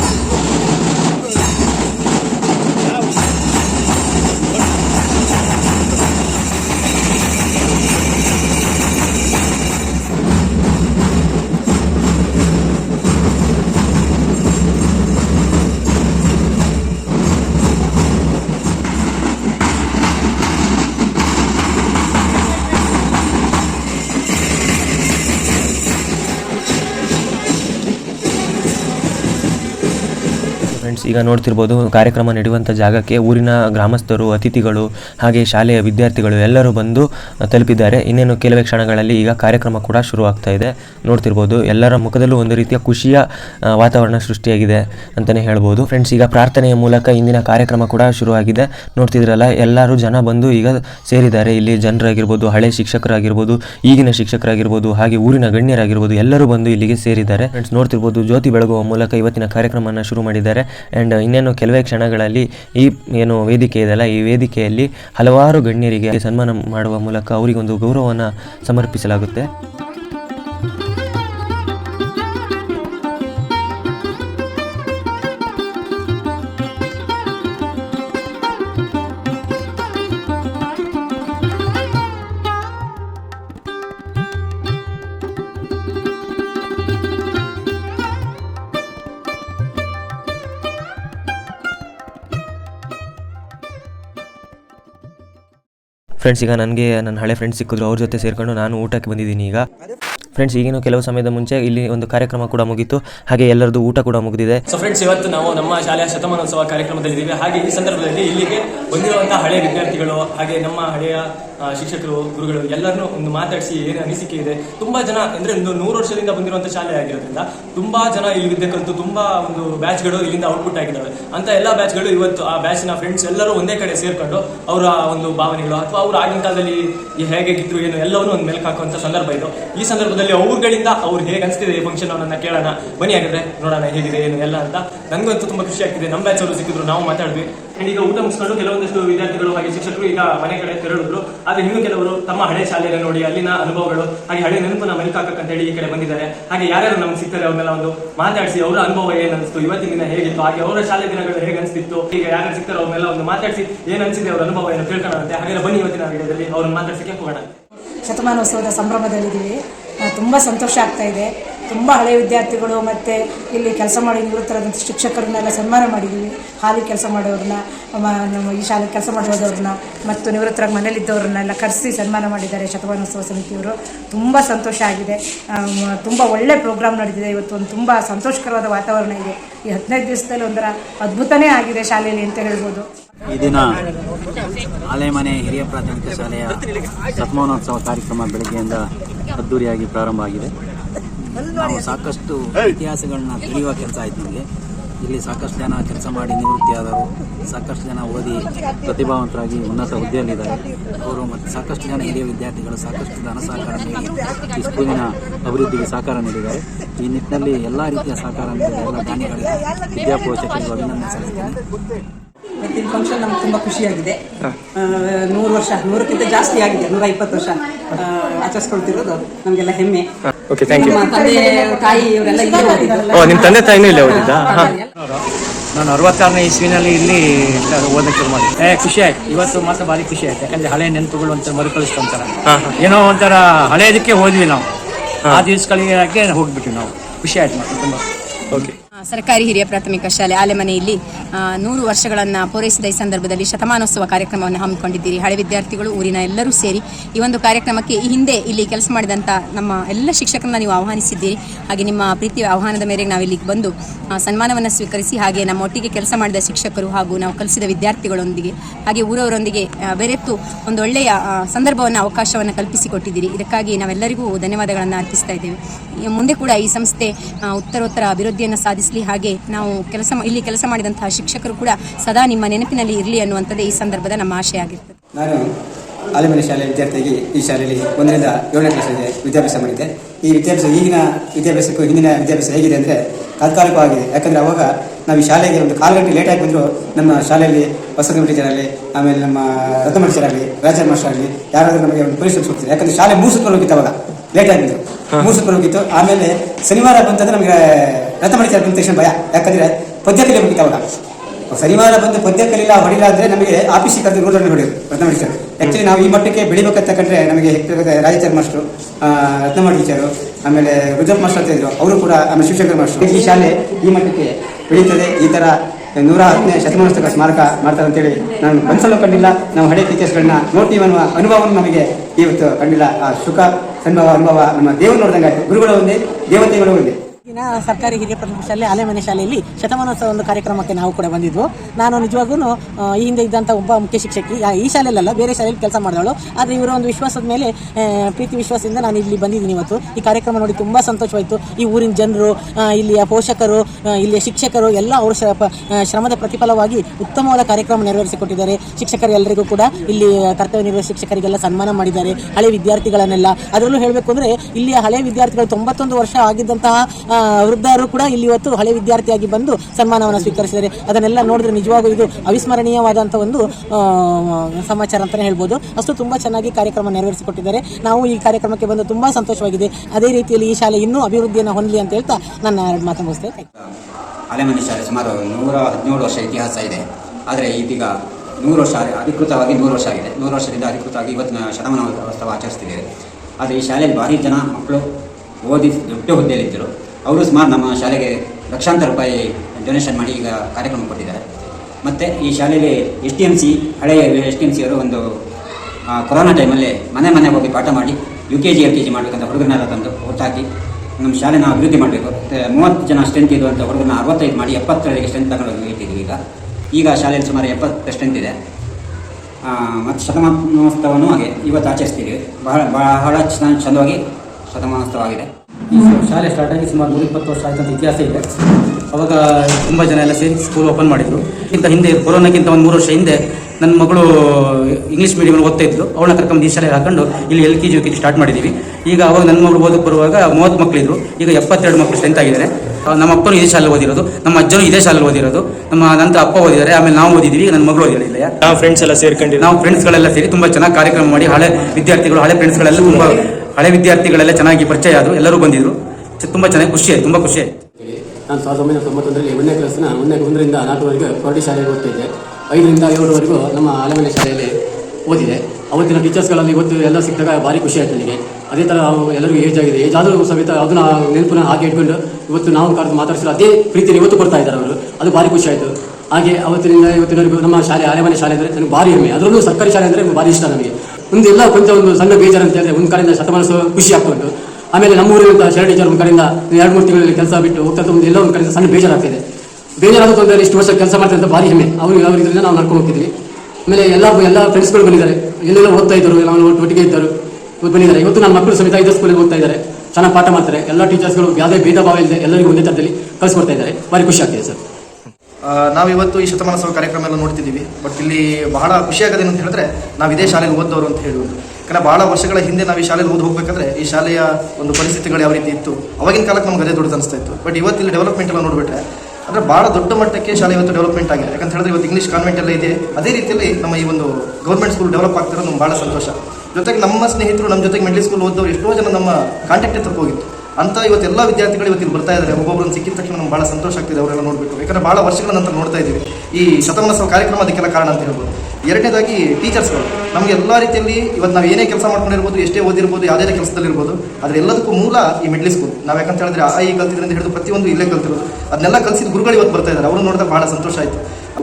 ಫ್ರೆಂಡ್ಸ್ ಈಗ ನೋಡ್ತಿರ್ಬೋದು ಕಾರ್ಯಕ್ರಮ ನಡೆಯುವಂಥ ಜಾಗಕ್ಕೆ ಊರಿನ ಗ್ರಾಮಸ್ಥರು, ಅತಿಥಿಗಳು ಹಾಗೆ ಶಾಲೆಯ ವಿದ್ಯಾರ್ಥಿಗಳು ಎಲ್ಲರೂ ಬಂದು ತಲುಪಿದ್ದಾರೆ. ಇನ್ನೇನು ಕೆಲವೇ ಕ್ಷಣಗಳಲ್ಲಿ ಈಗ ಕಾರ್ಯಕ್ರಮ ಕೂಡ ಶುರು ಆಗ್ತಾ ಇದೆ. ನೋಡ್ತಿರ್ಬೋದು ಎಲ್ಲರ ಮುಖದಲ್ಲೂ ಒಂದು ರೀತಿಯ ಖುಷಿಯ ವಾತಾವರಣ ಸೃಷ್ಟಿಯಾಗಿದೆ ಅಂತಲೇ ಹೇಳ್ಬೋದು. ಫ್ರೆಂಡ್ಸ್ ಈಗ ಪ್ರಾರ್ಥನೆಯ ಮೂಲಕ ಇಂದಿನ ಕಾರ್ಯಕ್ರಮ ಕೂಡ ಶುರುವಾಗಿದೆ. ನೋಡ್ತಿದ್ರಲ್ಲ, ಎಲ್ಲರೂ ಜನ ಬಂದು ಈಗ ಸೇರಿದ್ದಾರೆ. ಇಲ್ಲಿ ಜನರಾಗಿರ್ಬೋದು, ಹಳೆ ಶಿಕ್ಷಕರಾಗಿರ್ಬೋದು, ಈಗಿನ ಶಿಕ್ಷಕರಾಗಿರ್ಬೋದು, ಹಾಗೆ ಊರಿನ ಗಣ್ಯರಾಗಿರ್ಬೋದು ಎಲ್ಲರೂ ಬಂದು ಇಲ್ಲಿಗೆ ಸೇರಿದ್ದಾರೆ. ಫ್ರೆಂಡ್ಸ್ ನೋಡ್ತಿರ್ಬೋದು ಜ್ಯೋತಿ ಬೆಳಗುವ ಮೂಲಕ ಇವತ್ತಿನ ಕಾರ್ಯಕ್ರಮವನ್ನು ಶುರು ಮಾಡಿದ್ದಾರೆ. ಆ್ಯಂಡ್ ಇನ್ನೇನು ಕೆಲವೇ ಕ್ಷಣಗಳಲ್ಲಿ ಈ, ಏನು ವೇದಿಕೆ ಇದೆಯಲ್ಲ, ಈ ವೇದಿಕೆಯಲ್ಲಿ ಹಲವಾರು ಗಣ್ಯರಿಗೆ ಸನ್ಮಾನ ಮಾಡುವ ಮೂಲಕ ಅವರಿಗೊಂದು ಗೌರವವನ್ನು ಸಮರ್ಪಿಸಲಾಗುತ್ತೆ. ಫ್ರೆಂಡ್ಸ್ ಈಗ ನನಗೆ ನನ್ನ ಹಳೆ ಫ್ರೆಂಡ್ಸ್ ಸಿಕ್ಕಿದ್ರು, ಅವ್ರ ಜೊತೆ ಸೇರ್ಕೊಂಡು ನಾನು ಊಟಕ್ಕೆ ಬಂದಿದ್ದೀನಿ ಈಗ. ಫ್ರೆಂಡ್ಸ್ ಈಗಿನ ಕೆಲವು ಸಮಯದ ಮುಂಚೆ ಇಲ್ಲಿ ಒಂದು ಕಾರ್ಯಕ್ರಮ ಕೂಡ ಮುಗೀತು. ಹಾಗೆ ಎಲ್ಲರದ್ದು ಊಟ ಕೂಡ ಮುಗಿದಿದೆ. ಸೊ ಫ್ರೆಂಡ್ಸ್ ಇವತ್ತು ನಾವು ನಮ್ಮ ಶಾಲೆಯ ಶತಮಾನೋತ್ಸವ ಕಾರ್ಯಕ್ರಮದಲ್ಲಿದ್ದೀವಿ. ಹಾಗೆ ಈ ಸಂದರ್ಭದಲ್ಲಿ ಇಲ್ಲಿಗೆ ಬಂದಿರುವಂತಹ ಹಳೆಯ ವಿದ್ಯಾರ್ಥಿಗಳು ಹಾಗೆ ನಮ್ಮ ಹಳೆಯ ಶಿಕ್ಷಕರು, ಗುರುಗಳು ಎಲ್ಲರನ್ನು ಒಂದು ಮಾತಾಡಿಸಿ ಏನು ಅನಿಸಿಕೆ ಇದೆ. ತುಂಬಾ ಜನ ಅಂದ್ರೆ ಒಂದು ನೂರು ವರ್ಷದಿಂದ ಬಂದಿರುವಂತಹ ಶಾಲೆ ಆಗಿರೋದ್ರಿಂದ ತುಂಬಾ ಜನ ಇಲ್ಲಿ ವಿದ್ಯೆ ಕಲಿತು ತುಂಬಾ ಒಂದು ಬ್ಯಾಚ್ಗಳು ಇಲ್ಲಿಂದ ಔಟ್ಪುಟ್ ಆಗಿದ್ದಾವೆ. ಅಂತ ಎಲ್ಲಾ ಬ್ಯಾಚ್ಗಳು ಇವತ್ತು ಆ ಬ್ಯಾಚ್ನ ಫ್ರೆಂಡ್ಸ್ ಎಲ್ಲರೂ ಒಂದೇ ಕಡೆ ಸೇರ್ಕೊಂಡು ಅವರ ಒಂದು ಭಾವನೆಗಳು ಅಥವಾ ಅವ್ರ ಆಗಿನ ಕಾಲದಲ್ಲಿ ಹೇಗೆ ಇದ್ರು ಏನು ಎಲ್ಲವನ್ನೂ ಒಂದು ಮೆಲುಕು ಹಾಕುವಂತ ಸಂದರ್ಭ ಇದು. ಈ ಸಂದರ್ಭದಲ್ಲಿ ಅವ್ರುಗಳಿಂದ ಅವ್ರು ಹೇಗೆ ಅನಿಸ್ತಿದೆ ಈ ಫಂಕ್ಷನ್ ಅವನನ್ನ ಕೇಳೋಣ. ಬನ್ನಿ ಆಗಿದ್ರೆ ನೋಡೋಣ ಹೇಗಿದೆ ಏನು ಎಲ್ಲ ಅಂತ. ನನಗಂತೂ ತುಂಬಾ ಖುಷಿ ಆಗ್ತಿದೆ. ನಮ್ಮ ಬ್ಯಾಚ್ ಅವರು ಸಿಕ್ಕಿದ್ರು, ನಾವು ಮಾತಾಡಿದ್ವಿ. And ಈಗ ಊಟ ಮುಗಿಸ್ಕೊಂಡು ಕೆಲವೊಂದಷ್ಟು ವಿದ್ಯಾರ್ಥಿಗಳು ಹಾಗೆ ಶಿಕ್ಷಕರು ಈಗ ಮನೆ ಕಡೆ ತೆರಳಿದ್ರು. ಆದ್ರೆ ಇನ್ನೂ ಕೆಲವರು ತಮ್ಮ ಹಳೆ ಶಾಲೆಯನ್ನು ನೋಡಿ ಅಲ್ಲಿನ ಅನುಭವಗಳು, ಹಾಗೆ ಹಳೆ ನೆನಪನ್ನ ಮೆಲುಕಾಕಕ್ಕೆ ಅಂತ ಹೇಳಿ ಈ ಕಡೆ ಬಂದಿದ್ದಾರೆ. ಹಾಗೆ ಯಾರ್ಯಾರು ನಮ್ಗೆ ಸಿಗ್ತಾರೆ ಅವ್ರನ್ನೆಲ್ಲ ಒಂದು ಮಾತಾಡಿಸಿ ಅವರ ಅನುಭವ ಏನ್ ಅನಿಸ್ತು ಇವತ್ತಿನ ದಿನ ಹೇಗಿತ್ತು, ಹಾಗೆ ಅವರ ಶಾಲೆ ದಿನಗಳು ಹೇಗೆ ಅನಿಸ್ತಿತ್ತು, ಈಗ ಯಾರು ಸಿಗ್ತಾರೋ ಅವ್ರನ್ನೆಲ್ಲ ಒಂದು ಮಾತಾಡಿಸಿ ಏನ್ ಅನ್ಸಿದೆ ಅವ್ರ ಅನುಭವ ಏನು ತಿಳ್ಕೊಳ್ಳೋಣಂತೆ. ಹಾಗೆ ಬನ್ನಿ ಇವತ್ತಿನ ವಿಡಿಯೋದಲ್ಲಿ ಅವ್ರನ್ನ ಮಾತಾಡ್ಸಕ್ಕೆ ಹೋಗೋಣ. ಶತಮಾನೋತ್ಸವದ ಸಂಭ್ರಮದಲ್ಲಿದ್ದೀವಿ. ತುಂಬಾ ಸಂತೋಷ ಆಗ್ತಾ ಇದೆ. ತುಂಬ ಹಳೆಯ ವಿದ್ಯಾರ್ಥಿಗಳು ಮತ್ತು ಇಲ್ಲಿ ಕೆಲಸ ಮಾಡಿ ನಿವೃತ್ತರಾದಂಥ ಶಿಕ್ಷಕರನ್ನೆಲ್ಲ ಸನ್ಮಾನ ಮಾಡಿದ್ದೀವಿ. ಹಾಲಿ ಕೆಲಸ ಮಾಡೋರನ್ನ ನಮ್ಮ ಈ ಶಾಲೆ ಕೆಲಸ ಮಾಡೋದವ್ರನ್ನ ಮತ್ತು ನಿವೃತ್ತರಾಗಿ ಮನೇಲಿದ್ದವ್ರನ್ನೆಲ್ಲ ಕರೆಸಿ ಸನ್ಮಾನ ಮಾಡಿದ್ದಾರೆ ಶತಮಾನೋತ್ಸವ ಸಮಿತಿಯವರು. ತುಂಬ ಸಂತೋಷ ಆಗಿದೆ. ತುಂಬ ಒಳ್ಳೆ ಪ್ರೋಗ್ರಾಮ್ ನಡೆದಿದೆ. ಇವತ್ತು ಒಂದು ತುಂಬ ಸಂತೋಷಕರವಾದ ವಾತಾವರಣ ಇದೆ. ಈ ಹದಿನೈದು ದಿವಸದಲ್ಲಿ ಒಂಥರ ಅದ್ಭುತನೇ ಆಗಿದೆ ಶಾಲೆಯಲ್ಲಿ ಅಂತ ಹೇಳ್ಬೋದು. ಈ ದಿನ ಆಲೆಮನೆ ಹಿರಿಯ ಪ್ರಾಥಮಿಕ ಶಾಲೆಯ ಶತಮಾನೋತ್ಸವ ಕಾರ್ಯಕ್ರಮ ಬೆಳಗ್ಗೆಯಿಂದ ಅದ್ದೂರಿಯಾಗಿ ಪ್ರಾರಂಭ ಆಗಿದೆ. ನಾವು ಸಾಕಷ್ಟು ಇತಿಹಾಸಗಳನ್ನ ತಿಳಿಯುವ ಕೆಲಸ ಆಯ್ತು ನಮಗೆ. ಇಲ್ಲಿ ಸಾಕಷ್ಟು ಜನ ಕೆಲಸ ಮಾಡಿ ನಿವೃತ್ತಿಯಾದರು ಸಾಕಷ್ಟು ಜನ ಓದಿ ಪ್ರತಿಭಾವಂತರಾಗಿ ಉನ್ನತ ಹುದ್ದೆಯಲ್ಲಿದ್ದಾರೆ. ಅವರು ಮತ್ತು ಸಾಕಷ್ಟು ಜನ ಹಿರಿಯ ವಿದ್ಯಾರ್ಥಿಗಳು ಸಾಕಷ್ಟು ಧನ ಸಹಕಾರ ನೀಡಿ ಈ ಸ್ಕೂಲಿನ ಅಭಿವೃದ್ಧಿಗೆ ಸಹಕಾರ ನೀಡಿದ್ದಾರೆ. ಈ ನಿಟ್ಟಿನಲ್ಲಿ ಎಲ್ಲ ರೀತಿಯ ಸಹಕಾರ ನೀಡಿದ ಎಲ್ಲ ದಾನಿಗಳಿಗೆ ವಿದ್ಯಾಪೋಷಕರಿಗೂ ಅಭಿನಂದನೆ ಸಲ್ಲಿಸ್ತೇನೆ. ಇವತ್ತಿನ ಫಂಕ್ಷನ್ ನಮ್ಗೆ ತುಂಬ ಖುಷಿಯಾಗಿದೆ. ನೂರು ವರ್ಷ ನೂರಕ್ಕಿಂತ ಜಾಸ್ತಿ ಆಗಿದೆ ನೂರ ಇಪ್ಪತ್ತು ವರ್ಷ ಆಚರಿಸ್ಕೊಳ್ತಿರೋದು ನಮಗೆಲ್ಲ ಹೆಮ್ಮೆ. Okay thank you. ಓ ನಿಮ್ಮ ತಂದೆ ತಾಯಿನೂ ಇಲ್ಲೇ ಓದಿದ್ದಾ? ಹಾ. ನಾನು ಅರವತ್ತಾರನೇ ಇಸ್ವಿನಲ್ಲಿ ಇಲ್ಲಿ ಓದಕ್ಕೆ ಶುರು ಮಾಡಿ ಏ ಖುಷಿ ಆಯ್ತು. ಇವತ್ತು ಮಾತ್ರ ಭಾರಿ ಖುಷಿ ಆಯ್ತು. ಯಾಕಂದ್ರೆ ಹಳೆ ನೆನಪುಗಳು ಒಂಥರ ಮರುಕಳಿಸ್ಕೊಂತಾರ ಏನೋ ಒಂಥರ ಹಳೆಯದಕ್ಕೆ ಹೋದ್ವಿ ನಾವು. ಆ ದಿವಸಗಳಿಗೆ ಹೋಗ್ಬಿಟ್ವಿ ನಾವು. ಖುಷಿ ಆಯ್ತು ಮಾತ್ರ ತುಂಬಾ. ಓಕೆ ಸರ್ಕಾರಿ ಹಿರಿಯ ಪ್ರಾಥಮಿಕ ಶಾಲೆ ಆಲೆಮನೆಯಲ್ಲಿ ನೂರು ವರ್ಷಗಳನ್ನು ಪೂರೈಸಿದ ಈ ಸಂದರ್ಭದಲ್ಲಿ ಶತಮಾನೋತ್ಸವ ಕಾರ್ಯಕ್ರಮವನ್ನು ಹಮ್ಮಿಕೊಂಡಿದ್ದೀರಿ. ಹಳೆ ವಿದ್ಯಾರ್ಥಿಗಳು, ಊರಿನ ಎಲ್ಲರೂ ಸೇರಿ ಈ ಒಂದು ಕಾರ್ಯಕ್ರಮಕ್ಕೆ ಈ ಹಿಂದೆ ಇಲ್ಲಿ ಕೆಲಸ ಮಾಡಿದಂಥ ನಮ್ಮ ಎಲ್ಲ ಶಿಕ್ಷಕರನ್ನ ನೀವು ಆಹ್ವಾನಿಸಿದ್ದೀರಿ. ಹಾಗೆ ನಿಮ್ಮ ಪ್ರೀತಿಯ ಆಹ್ವಾನದ ಮೇರೆಗೆ ನಾವು ಇಲ್ಲಿಗೆ ಬಂದು ಸನ್ಮಾನವನ್ನು ಸ್ವೀಕರಿಸಿ, ಹಾಗೆ ನಮ್ಮ ಒಟ್ಟಿಗೆ ಕೆಲಸ ಮಾಡಿದ ಶಿಕ್ಷಕರು ಹಾಗೂ ನಾವು ಕಲಿಸಿದ ವಿದ್ಯಾರ್ಥಿಗಳೊಂದಿಗೆ, ಹಾಗೆ ಊರವರೊಂದಿಗೆ ಬೆರೆತು ಒಂದು ಒಳ್ಳೆಯ ಸಂದರ್ಭವನ್ನು, ಅವಕಾಶವನ್ನು ಕಲ್ಪಿಸಿಕೊಟ್ಟಿದ್ದೀರಿ. ಇದಕ್ಕಾಗಿ ನಾವೆಲ್ಲರಿಗೂ ಧನ್ಯವಾದಗಳನ್ನು ಅರ್ಪಿಸ್ತಾ ಇದ್ದೇವೆ. ಮುಂದೆ ಕೂಡ ಈ ಸಂಸ್ಥೆ ಉತ್ತರೋತ್ತರ ಅಭಿವೃದ್ಧಿಯನ್ನು ಸಾಧಿಸಲಿ ಹಾಗೆ ನಾವು ಕೆಲಸ ಇಲ್ಲಿ ಕೆಲಸ ಮಾಡಿದಂತಹ ಶಿಕ್ಷಕರು ಕೂಡ ಸದಾ ನಿಮ್ಮ ನೆನಪಿನಲ್ಲಿ ಇರಲಿ ಅನ್ನುವಂಥದ್ದೇ ಈ ಸಂದರ್ಭದ ನಮ್ಮ ಆಶೆ ಆಗಿರ್ತದೆ ನಾನು ಆಲೆಮನೆ ಶಾಲೆ ವಿದ್ಯಾರ್ಥಿಯಾಗಿ ಈ ಶಾಲೆಯಲ್ಲಿ ಒಂದರಿಂದ ಏಳನೇ ಕ್ಲಾಸ್ಗೆ ವಿದ್ಯಾಭ್ಯಾಸ ಮಾಡಿದ್ದೆ. ಈ ವಿದ್ಯಾಭ್ಯಾಸ ಈಗಿನ ವಿದ್ಯಾಭ್ಯಾಸಕ್ಕೂ ಹಿಂದಿನ ವಿದ್ಯಾಭ್ಯಾಸ ಹೇಗಿದೆ ಅಂದರೆ ತಾತ್ಕಾಲಿಕವಾಗಿದೆ ಯಾಕಂದರೆ ಅವಾಗ ನಾವು ಈ ಶಾಲೆಗೆ ಒಂದು ಕಾಲು ಗಂಟೆ ಲೇಟಾಗಿ ಬಂದರೂ ನಮ್ಮ ಶಾಲೆಯಲ್ಲಿ ವಸತಿ ಟೀಚರಾಗಲಿ ಆಮೇಲೆ ನಮ್ಮ ರತ್ನ ಟೀಚರ್ ಆಗಲಿ ರಾಜ ಮಾಸ್ಟರ್ ಆಗಲಿ, ಯಾರಾದರೂ ನಮಗೆ ಒಂದು ಕೊಡ್ತಾರೆ. ಯಾಕಂದರೆ ಶಾಲೆ ಮೂಸುತ್ಕೊಂಡು ಹೋಗಿತ್ತು ಅವಾಗ. ಲೇಟಾಗಿ ಬಂದರು. ಮೂಸುತ್ಕೊಂಡು ಹೋಗಿತ್ತು. ಆಮೇಲೆ ಶನಿವಾರ ಬಂತಂದ್ರೆ ನಮಗೆ ರತ್ನ ಟೀಚರ್ ಬಂದ ತಕ್ಷಣ ಭಯ. ಯಾಕಂದರೆ ಪದ್ಯ ಹೋಗಿತ್ತು ಅವಾಗ ಶನಿವಾರ ಬಂದು ಪದ್ಯ ಕಲಿಲ್ಲ ಹೊಡಿಲ್ಲ ಅಂದ್ರೆ ನಮಗೆ ಆಫೀಸಿಗೆ ಕರೆದು ರೋಡನ್ನು ಹೊಡೆಯೋದು ರತ್ನಮಣಿ ಟೀಚರ್ ಆಕ್ಚುಲಿ ನಾವು ಈ ಮಟ್ಟಕ್ಕೆ ಬೆಳಿಬೇಕಂತ ಕಂಡ್ರೆ ನಮಗೆ ರಾಜಚರ್ ಮಾಸ್ಟ್ರು ರತ್ನಮಣಿ ಟೀಚರು ಆಮೇಲೆ ರುಜಪ್ ಮಾಸ್ಟರ್ ಅಂತ ಇದ್ರು. ಅವರು ಕೂಡ ಆಮೇಲೆ ಶಿವಶಂಕರ್ ಮಾಸ್ಟರ್. ಈ ಶಾಲೆ ಈ ಮಟ್ಟಕ್ಕೆ ಬೆಳೀತದೆ. ಈ ತರ ನೂರ ಹತ್ತನೇ ಶತಮಾನೋತ್ಸವ ಸ್ಮಾರಕ ಮಾಡ್ತಾರೆ ಅಂತೇಳಿ ನಾನು ಕನಸಲ್ಲೂ ಕಂಡಿಲ್ಲ. ನಾವು ಹಳೆ ಟೀಚರ್ಸ್ಗಳನ್ನ ನೋಡ್ತೀವಿ ಅನ್ನುವ ಅನುಭವವನ್ನು ನಮಗೆ ಇವತ್ತು ಕಂಡಿಲ್ಲ. ಆ ಸುಖ ಸನ್ಭವ ಅನುಭವ ನಮ್ಮ ದೇವರು ನೋಡಿದಂಗೆ ಗುರುಗಳು ಒಂದೇ, ದೇವತೆಗಳು ಒಂದೇ. ಈಗಿನ ಸರ್ಕಾರಿ ಹಿರಿಯ ಪ್ರಾಥಮಿಕ ಶಾಲೆ ಅಲೆಮನೆ ಶಾಲೆಯಲ್ಲಿ ಶತಮಾನೋತ್ಸವ ಒಂದು ಕಾರ್ಯಕ್ರಮಕ್ಕೆ ನಾವು ಕೂಡ ಬಂದಿದ್ವು. ನಾನು ನಿಜವಾಗೂ ಈ ಹಿಂದೆ ಇದ್ದಂಥ ಒಬ್ಬ ಮುಖ್ಯ ಶಿಕ್ಷಕಿ ಈ ಶಾಲೆಯಲ್ಲ ಬೇರೆ ಶಾಲೆಯಲ್ಲಿ ಕೆಲಸ ಮಾಡಿದವಳು. ಆದರೆ ಇವರ ಒಂದು ವಿಶ್ವಾಸದ ಮೇಲೆ ಪ್ರೀತಿ ವಿಶ್ವಾಸದಿಂದ ನಾನು ಇಲ್ಲಿ ಬಂದಿದ್ದೀನಿ ಇವತ್ತು. ಈ ಕಾರ್ಯಕ್ರಮ ನೋಡಿ ತುಂಬ ಸಂತೋಷವಾಯಿತು. ಈ ಊರಿನ ಜನರು ಇಲ್ಲಿಯ ಪೋಷಕರು ಇಲ್ಲಿಯ ಶಿಕ್ಷಕರು, ಎಲ್ಲ ಅವರ ಶ್ರಮದ ಪ್ರತಿಫಲವಾಗಿ ಉತ್ತಮವಾದ ಕಾರ್ಯಕ್ರಮ ನೆರವೇರಿಸಿಕೊಟ್ಟಿದ್ದಾರೆ. ಶಿಕ್ಷಕರು ಎಲ್ಲರಿಗೂ ಕೂಡ ಇಲ್ಲಿ ಕರ್ತವ್ಯ ನಿರ್ವಹಿಸಿದ ಶಿಕ್ಷಕರಿಗೆಲ್ಲ ಸನ್ಮಾನ ಮಾಡಿದ್ದಾರೆ. ಹಳೆ ವಿದ್ಯಾರ್ಥಿಗಳನ್ನೆಲ್ಲ. ಅದರಲ್ಲೂ ಹೇಳಬೇಕು ಅಂದರೆ, ಇಲ್ಲಿಯ ಹಳೆ ವಿದ್ಯಾರ್ಥಿಗಳು ತೊಂಬತ್ತೊಂದು ವರ್ಷ ಆಗಿದ್ದಂತಹ ವೃದ್ಧರು ಕೂಡ ಇಲ್ಲಿ ಇವತ್ತು ಹಳೆ ವಿದ್ಯಾರ್ಥಿಯಾಗಿ ಬಂದು ಸನ್ಮಾನವನ್ನು ಸ್ವೀಕರಿಸಿದ್ದಾರೆ. ಅದನ್ನೆಲ್ಲ ನೋಡಿದ್ರೆ ನಿಜವಾಗೂ ಇದು ಅವಿಸ್ಮರಣೀಯವಾದಂಥ ಒಂದು ಸಮಾಚಾರ ಅಂತಲೇ ಹೇಳ್ಬೋದು. ಅಷ್ಟು ತುಂಬ ಚೆನ್ನಾಗಿ ಕಾರ್ಯಕ್ರಮ ನೆರವೇರಿಸಿಕೊಟ್ಟಿದ್ದಾರೆ. ನಾವು ಈ ಕಾರ್ಯಕ್ರಮಕ್ಕೆ ಬಂದು ತುಂಬ ಸಂತೋಷವಾಗಿದೆ. ಅದೇ ರೀತಿಯಲ್ಲಿ ಈ ಶಾಲೆ ಇನ್ನೂ ಅಭಿವೃದ್ಧಿಯನ್ನು ಹೊಂದಲಿ ಅಂತ ಹೇಳ್ತಾ ನನ್ನ ಎರಡು ಮಾತು ಮುಗಿಸ್ತೇನೆ ಅಲೆಮನಿ ಶಾಲೆ ಸುಮಾರು ನೂರ ಹದಿನೇಳು ವರ್ಷ ಇತಿಹಾಸ ಇದೆ. ಆದರೆ ಇದೀಗ ನೂರು ವರ್ಷ ಅಧಿಕೃತವಾಗಿ ನೂರು ವರ್ಷ ಆಗಿದೆ. ನೂರು ವರ್ಷದಿಂದ ಅಧಿಕೃತವಾಗಿ ಇವತ್ತಿನ ಶತಮಾನೋತ್ಸವ ಆಚರಿಸ್ತಿದ್ದೇವೆ. ಆದರೆ ಈ ಶಾಲೆಯಲ್ಲಿ ಭಾರಿ ಜನ ಮಕ್ಕಳು ಓದಿ ದೊಡ್ಡ ಹುದ್ದೆಯಲ್ಲಿದ್ದರು. ಅವರು ಸುಮಾರು ನಮ್ಮ ಶಾಲೆಗೆ ಲಕ್ಷಾಂತರ ರೂಪಾಯಿ ಡೊನೇಷನ್ ಮಾಡಿ ಈಗ ಕಾರ್ಯಕ್ರಮ ಕೊಟ್ಟಿದ್ದಾರೆ. ಮತ್ತು ಈ ಶಾಲೆಯಲ್ಲಿ ಎಸ್ ಟಿ ಎಂ ಸಿ, ಹಳೆಯ ಎಸ್ ಟಿ ಎಂ ಸಿ ಅವರು ಒಂದು ಕೊರೋನಾ ಟೈಮಲ್ಲಿ ಮನೆ ಮನೆ ಹೋಗಿ ಪಾಠ ಮಾಡಿ, U K G, L K G ಮಾಡಬೇಕಂತ ಹುಡುಗರನ್ನೆಲ್ಲ ತಂದು ಒಟ್ಟಾಕಿ ನಮ್ಮ ಶಾಲೆನ ಅಭಿವೃದ್ಧಿ ಮಾಡಬೇಕು. ಮೂವತ್ತು ಜನ ಸ್ಟ್ರೆಂತ್ ಇರುವಂಥ ಹುಡುಗರನ್ನ ಅರವತ್ತೈದು ಮಾಡಿ ಎಪ್ಪತ್ತರವರೆಗೆ ಸ್ಟ್ರೆಂತ್ ತಗೊಂಡು ಹೋಗಿದ್ದೀವಿ ಈಗ. ಈಗ ಶಾಲೆಯಲ್ಲಿ ಸುಮಾರು ಎಪ್ಪತ್ತು ಸ್ಟ್ರೆಂತ್ ಇದೆ. ಮತ್ತು ಶತಮಾನೋತ್ಸವನೂ ಹಾಗೆ ಇವತ್ತು ಆಚರಿಸ್ತೀವಿ. ಬಹಳ ಬಹಳ ಚೆನ್ನ ಚಂದವಾಗಿ ಶತಮಾನೋತ್ಸವ ಆಗಿದೆ. ಈ ಶಾಲೆ ಸ್ಟಾರ್ಟ್ ಆಗಿ ಸುಮಾರು ನೂರ ಇಪ್ಪತ್ತು ವರ್ಷ ಆಯ್ತಂತ ಇತಿಹಾಸ ಇದೆ. ಅವಾಗ ತುಂಬ ಜನ ಎಲ್ಲ ಸೇರಿ ಸ್ಕೂಲ್ ಓಪನ್ ಮಾಡಿದ್ರು. ಇಂಥ ಹಿಂದೆ ಕೊರೋನಾಕ್ಕಿಂತ ಒಂದು ಮೂರು ವರ್ಷ ಹಿಂದೆ ನನ್ನ ಮಗಳು ಇಂಗ್ಲೀಷ್ ಮೀಡಿಯಮಲ್ಲಿ ಓದ್ತಾ ಇದ್ಲು. ಅವಳನ್ನ ಕರ್ಕೊಂಡು ಈ ಶಾಲೆಗೆ ಹಾಕೊಂಡು ಇಲ್ಲಿ L K G U K G start ಮಾಡಿದ್ದೀವಿ ಈಗ ಅವಾಗ ನನ್ನ ಮಗಳು ಓದಕ್ಕೆ ಬರುವಾಗ ಮೂವತ್ತು ಮಕ್ಕಳಿದ್ರು ಈಗ ಎಪ್ಪತ್ತೆರಡು ಮಕ್ಕಳು ಸ್ಟ್ರೆಂತ್ ಆಗಿದ್ದಾರೆ. ನಮ್ಮ ಅಪ್ಪನು ಇದೇ ಶಾಲೆ ಓದಿರೋದು. ನಮ್ಮ ಅಜ್ಜನು ಇದೇ ಶಾಲೆ ಓದಿರೋದು. ನಮ್ಮ ನಂತರ ಅಪ್ಪ ಓದಿದ್ದಾರೆ. ಆಮೇಲೆ ನಾವು ಓದಿದ್ದೀವಿ ನನ್ನ ಮಗಳು ಓದಿರಲಿಲ್ಲ ನಾವು ಫ್ರೆಂಡ್ಸ್ ಎಲ್ಲ ಸೇರ್ಕೊಂಡಿದ್ದೀವಿ ನಾವು ಫ್ರೆಂಡ್ಸ್ಗಳೆಲ್ಲ ಸೇರಿ ತುಂಬ ಚೆನ್ನಾಗಿ ಕಾರ್ಯಕ್ರಮ ಮಾಡಿ ಹಳೆ ವಿದ್ಯಾರ್ಥಿಗಳು ಹಳೆ ಫ್ರೆಂಡ್ಸ್ಗಳೆಲ್ಲ ತುಂಬ ಹಳೆ ವಿದ್ಯಾರ್ಥಿಗಳೆಲ್ಲ ಚೆನ್ನಾಗಿ ಪರಿಚಯ ಆದರು, ಎಲ್ಲರೂ ಬಂದಿದ್ರು. ತುಂಬ ಚೆನ್ನಾಗಿ ಖುಷಿ ಆಯ್ತು, ತುಂಬ ಖುಷಿ ಆಯ್ತು. ನಾನು ಸಾವಿರದ ಒಂಬೈನೂರ ತೊಂಬತ್ತೊಂದರಲ್ಲಿ ಒಂದನೇ ಕ್ಲಾಸ್ನ ಒಂದನೇ ಒಂದರಿಂದ ನಾಲ್ಕುವರೆಗೆ ಪ್ರೌಢಿ ಶಾಲೆಗೆ ಓದ್ತಿದ್ದೆ ಐದರಿಂದ ಏಳುವರೆಗೂ ನಮ್ಮ ಆಲಮನೆ ಶಾಲೆಯಲ್ಲಿ ಓದಿದೆ. ಅವತ್ತಿನ ಟೀಚರ್ಸ್ಗಳಲ್ಲಿ ಇವತ್ತು ಎಲ್ಲ ಸಿಕ್ಕಿದಾಗ ಭಾರಿ ಖುಷಿ ಆಯ್ತು ನನಗೆ. ಅದೇ ಥರ ಎಲ್ಲರಿಗೂ ಏಜ್ ಆಗಿದೆ. ಏಜ್ ಆದರೂ ಸಮೇತ ಅದನ್ನ ನೆನಪನ್ನ ಹಾಗೆ ಇಟ್ಕೊಂಡು ಇವತ್ತು ನಾವು ಕರೆದು ಮಾತಾಡಿಸಲು ಅದೇ ಪ್ರೀತಿಯಲ್ಲಿ ಇವತ್ತು ಕೊಡ್ತಾ ಇದ್ದಾರೆ ಅವರು. ಅದು ಭಾರಿ ಖುಷಿ ಆಯಿತು. ಹಾಗೆ ಅವತ್ತಿನಿಂದ ಇವತ್ತಿನವರೆಗೂ ನಮ್ಮ ಶಾಲೆ, ಆಲೆಮನೆ ಶಾಲೆ ಅಂದರೆ ನನಗೆ ಭಾರಿ ಹೆಮ್ಮೆ. ಅದರಲ್ಲೂ ಸರ್ಕಾರಿ ಶಾಲೆ ಅಂದರೆ ಭಾರಿ ಇಷ್ಟ ನನಗೆ. ಒಂದೆಲ್ಲ ಕೊಂಚ ಒಂದು ಸಣ್ಣ ಬೇಜಾರು ಅಂತ ಹೇಳಿದ್ರೆ ಒಂದು ಕಡೆಯಿಂದ ಶತಮಾನಸ ಖುಷಿ ಆಗ್ತಾ ಆಮೇಲೆ ನಮ್ಮ ಊರಿನಿಂದ ಶರಣ ಟೀಚರ್ ಒಂದು ಕಡೆಯಿಂದ ಎರಡು ಮೂರು ತಿಂಗಳಲ್ಲಿ ಕೆಲಸ ಬಿಟ್ಟು ಹೋಗ್ತಾ ಇದ್ದ ಒಂದು ಎಲ್ಲ ಒಂದು ಕಡೆಯಿಂದ ಸಣ್ಣ ಬೇಜಾರಾಗ್ತಿದೆ ಬೇಜಾರಾದ ತೊಂದರೆ ಇಷ್ಟು ವರ್ಷ ಕೆಲಸ ಮಾಡ್ತಾರೆ ಅಂತ ಭಾರಿ ಹೆಮ್ಮೆ. ಅವ್ರಿಗೆ ಯಾವ ಇದರಿಂದ ನಾವು ನಡ್ಕೊಂಡು ಹೋಗ್ತಿದ್ವಿ. ಆಮೇಲೆ ಎಲ್ಲ ಎಲ್ಲ ಫ್ರೆಂಡ್ಸ್ಗಳು ಬಂದಿದ್ದಾರೆ. ಎಲ್ಲೆಲ್ಲ ಓದ್ತಾ ಇದ್ದರು ಒಟ್ಟು ಒಟ್ಟಿಗೆ ಇದ್ದರು. ಬಂದಿದ್ದಾರೆ. ಇವತ್ತು ನನ್ನ ಮಕ್ಕಳು ಸಮೇತ ಇದೇ ಸ್ಕೂಲಿಗೆ ಓದ್ತಾ ಇದ್ದಾರೆ. ಚೆನ್ನಾಗಿ ಪಾಠ ಮಾಡ್ತಾರೆ. ಎಲ್ಲ ಟೀಚರ್ಸ್ಗಳು ಯಾವುದೇ ಭೇದ ಭಾವ ಇಲ್ಲದೆ ಎಲ್ಲರಿಗೂ ಒಂದೇ ಥರದಲ್ಲಿ ಕಲಿಸ್ಕೊಡ್ತಾ ಇದ್ದಾರೆ. ಭಾರಿ ಖುಷಿ ಆಗ್ತಿದೆ ಸರ್. ನಾವಿವತ್ತು ಈ ಶತಮಾನೋತ್ಸವ ಕಾರ್ಯಕ್ರಮ ಎಲ್ಲ ನೋಡ್ತಿದ್ದೀವಿ. ಬಟ್ ಇಲ್ಲಿ ಬಹಳ ಖುಷಿಯಾಗೋದೇನು ಅಂತ ಹೇಳಿದ್ರೆ ನಾವು ಇದೇ ಶಾಲೆಗೆ ಓದೋರು ಅಂತ ಹೇಳುವುದು. ಯಾಕಂದರೆ ಬಹಳ ವರ್ಷಗಳ ಹಿಂದೆ ನಾವು ಈ ಶಾಲೆಗೆ ಓದಿ ಹೋಗ್ಬೇಕಾದ್ರೆ ಈ ಶಾಲೆಯ ಒಂದು ಪರಿಸ್ಥಿತಿಗಳು ಯಾವ ರೀತಿ ಇತ್ತು? ಅವಾಗಿನ ಕಾಲಕ್ಕೆ ನಮ್ಗೆ ಅದೇ ದೊಡ್ಡದು ಅನಿಸ್ತಾ ಇತ್ತು. ಬಟ್ ಇವತ್ತು ಇಲ್ಲಿ ಡೆವಲಪ್ಮೆಂಟ್ ಎಲ್ಲ ನೋಡಿಬಿಟ್ರೆ, ಅಂದರೆ ಭಾಳ ದೊಡ್ಡ ಮಟ್ಟಕ್ಕೆ ಶಾಲೆ ಇವತ್ತು ಡೆವಲಪ್ಮೆಂಟ್ ಆಗಿದೆ. ಯಾಕಂತ ಹೇಳಿದ್ರೆ ಇವತ್ತು ಇಂಗ್ಲೀಷ್ ಕಾನ್ವೆಂಟ್ ಎಲ್ಲ ಇದೆ. ಅದೇ ರೀತಿಯಲ್ಲಿ ನಮ್ಮ ಈ ಒಂದು ಗೌರ್ಮೆಂಟ್ ಸ್ಕೂಲ್ ಡೆವಲಪ್ ಆಗ್ತಿರೋದು ನಮ್ಗೆ ಭಾಳ ಸಂತೋಷ. ಜೊತೆಗೆ ನಮ್ಮ ಸ್ನೇಹಿತರು, ನಮ್ಮ ಜೊತೆಗೆ ಮಿಡ್ಲ್ ಸ್ಕೂಲ್ ಓದೋರು ಎಷ್ಟೋ ಜನ ನಮ್ಮ ಕಾಂಟ್ಯಾಕ್ಟ್ ಹತ್ರ ಹೋಗಿತ್ತು ಅಂತ ಇವತ್ತು ಎಲ್ಲ ವಿದ್ಯಾರ್ಥಿಗಳು ಇವತ್ತಿನ ಬರ್ತಾ ಇದ್ದಾರೆ. ಒಬ್ಬೊಬ್ಬರನ್ನು ಸಿಕ್ಕಿದ ತಕ್ಷಣ ನಮ್ಗೆ ಭಾಳ ಸಂತೋಷ ಆಗ್ತಿದೆ ಅವರೆಲ್ಲ ನೋಡಬೇಕು ಯಾಕಂದ್ರೆ ಭಾಳ ವರ್ಷಗಳ ನಂತರ ನೋಡ್ತಾ ಇದ್ದೀವಿ. ಈ ಶತಮಾನೋತ್ಸವ ಕಾರ್ಯಕ್ರಮ ಅದಕ್ಕೆಲ್ಲ ಕಾರಣ ಅಂತ ಹೇಳ್ಬೋದು. ಎರಡನೇದಾಗಿ ಟೀಚರ್ಸ್ಗಳು. ನಮಗೆ ಎಲ್ಲ ರೀತಿಯಲ್ಲಿ ಇವತ್ತು ನಾವು ಏನೇ ಕೆಲಸ ಮಾಡ್ಕೊಂಡಿರ್ಬೋದು, ಎಷ್ಟೇ ಓದಿರ್ಬೋದು, ಯಾವುದೇ ಕೆಲಸದಲ್ಲಿರ್ಬೋದು, ಆದರೆ ಎಲ್ಲದಕ್ಕೂ ಮೂಲ ಈ ಮಿಡ್ಲ್ ಸ್ಕೂಲ್ ನಾವು ಯಾಕಂತ ಹೇಳಿದ್ರೆ ಆ, ಈ ಕಲ್ತಿದ್ರಿಂದ ಹಿಡಿದು ಪ್ರತಿಯೊಂದು ಇಲ್ಲೇ ಕಲ್ತಿರೋದು. ಅದನ್ನೆಲ್ಲ ಕಲಿಸಿದ ಗುರುಗಳು ಇವತ್ತು ಬರ್ತಾ ಇದ್ದಾರೆ. ಅವರು ನೋಡಿದಾಗ ಭಾಳ ಸಂತೋಷ ಆಯಿತು.